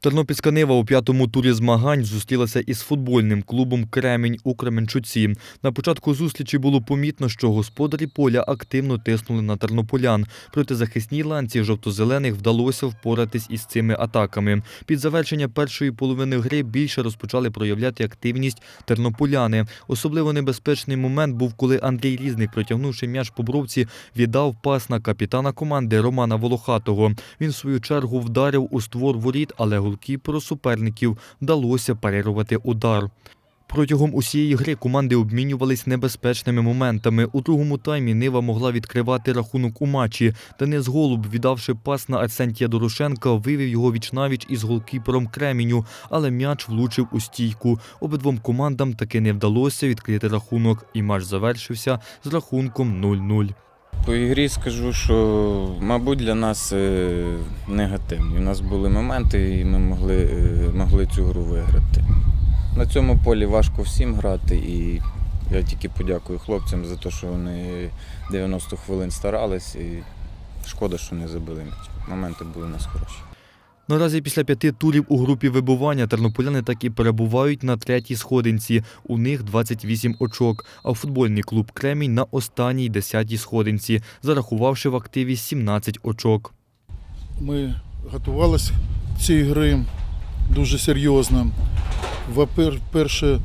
Тернопільська Нива у п'ятому турі змагань зустрілася із футбольним клубом Кремінь у Кременчуці. На початку зустрічі було помітно, що господарі поля активно тиснули на тернополян. Проти захисній ланці жовто-зелених вдалося впоратись із цими атаками. Під завершення першої половини гри більше розпочали проявляти активність тернополяни. Особливо небезпечний момент був, коли Андрій Різник, протягнувши м'яч по бровці, віддав пас на капітана команди Романа Волохатого. Він в свою чергу вдарив у створ воріт, але голкіперу суперників вдалося парирувати удар. Протягом усієї гри команди обмінювались небезпечними моментами. У другому таймі Нива могла відкривати рахунок у матчі. Денис Голуб, віддавши пас на Арсентія Дорошенка, вивів його вічнавіч із голкіпером Креміню, але м'яч влучив у стійку. Обидвом командам таки не вдалося відкрити рахунок, і матч завершився з рахунком 0-0. По ігрі скажу, що, мабуть, для нас е, негативні. У нас були моменти, і ми могли, е, могли цю гру виграти. На цьому полі важко всім грати, і я тільки подякую хлопцям за те, що вони 90 хвилин старались. І шкода, що не забили м'яч. Моменти були у нас хороші. Наразі після п'яти турів у групі вибування тернополяни так і перебувають на третій сходинці. У них 28 очок, а футбольний клуб Кремінь на останній десятій сходинці, зарахувавши в активі 17 очок. Ми готувалися до цієї гри дуже серйозно. По-перше,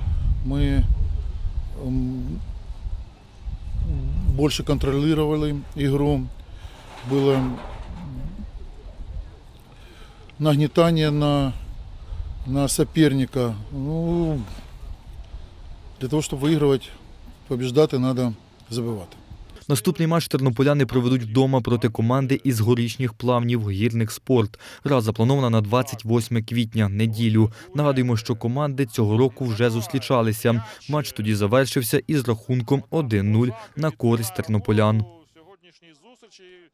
ми ем, більше контролювали ігру. Було нагнетання на, на соперника. Ну, для того, щоб вигравати, побіждати, треба забивати. Наступний матч тернополяни проведуть вдома проти команди із горішніх плавнів гірник спорт. Гра запланована на 28 квітня, неділю. Нагадуємо, що команди цього року вже зустрічалися. Матч тоді завершився із рахунком 1-0 на користь тернополян.